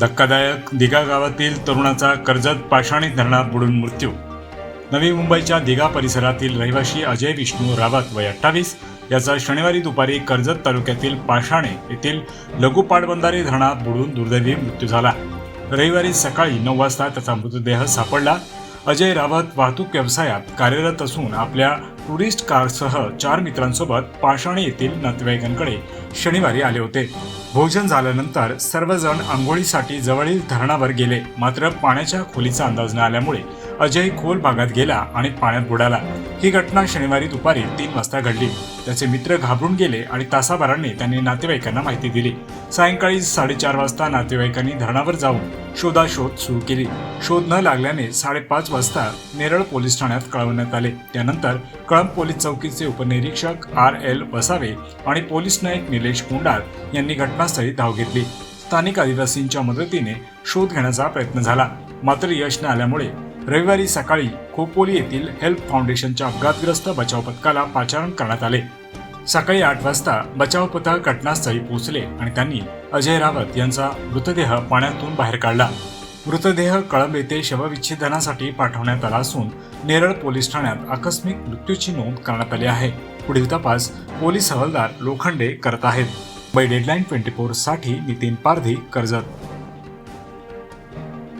धक्कादायक दिघा गावातील तरुणाचा कर्जत पाषाणी धरणात बुडून मृत्यू. नवी मुंबईच्या दिघा परिसरातील रहिवाशी अजय विष्णू रावत वय अठ्ठावीस याचा शनिवारी दुपारी कर्जत तालुक्यातील पाषाणे येथील लघु पाटबंधारे धरणात बुडून दुर्दैवी मृत्यू झाला. रविवारी सकाळी नऊ वाजता त्याचा मृतदेह सापडला. अजय रावत वाहतूक व्यवसायात कार्यरत असून आपल्या टुरिस्ट कारसह चार मित्रांसोबत पाषाणे येथील नातेवाईकांकडे शनिवारी आले होते. भोजन झाल्यानंतर सर्वजण आंघोळीसाठी जवळील धरणावर गेले. मात्र पाण्याच्या खोलीचा अंदाज न आल्यामुळे अजय खोल भागात गेला आणि पाण्यात बुडाला. ही घटना शनिवारी दुपारी तीन वाजता घडली. त्याचे मित्र घाबरून गेले आणि तासाभराने त्यांनी नातेवाईकांना माहिती दिली. सायंकाळी साडेचार वाजता नातेवाईकांनी धरणावर जाऊन शोधाशोध सुरू केली. शोध न लागल्याने साडेपाच वाजता नेरळ पोलीस ठाण्यात कळवण्यात आले. त्यानंतर कळंब पोलीस चौकीचे उपनिरीक्षक आर एल वसावे आणि पोलीस नायक निलेश कुंडार यांनी घटनास्थळी धाव घेतली. स्थानिक आदिवासींच्या मदतीने शोध घेण्याचा प्रयत्न झाला. मात्र यश न आल्यामुळे रविवारी सकाळी खोपोली येथील हेल्प फाउंडेशनच्या अपघातग्रस्त बचाव पथकाला पाचारण करण्यात आले. सकाळी आठ वाजता बचाव पथक घटनास्थळी पोहोचले आणि त्यांनी अजय रावत यांचा मृतदेह पाण्यातून बाहेर काढला. मृतदेह कळंब येथे शवविच्छेदनासाठी पाठवण्यात आला असून नेरळ पोलीस ठाण्यात आकस्मिक मृत्यूची नोंद करण्यात आली आहे. पुढील तपास पोलीस हवालदार लोखंडे करत आहेत. बै डेडलाईन ट्वेंटी फोरसाठी नितीन पारधी कर्जत.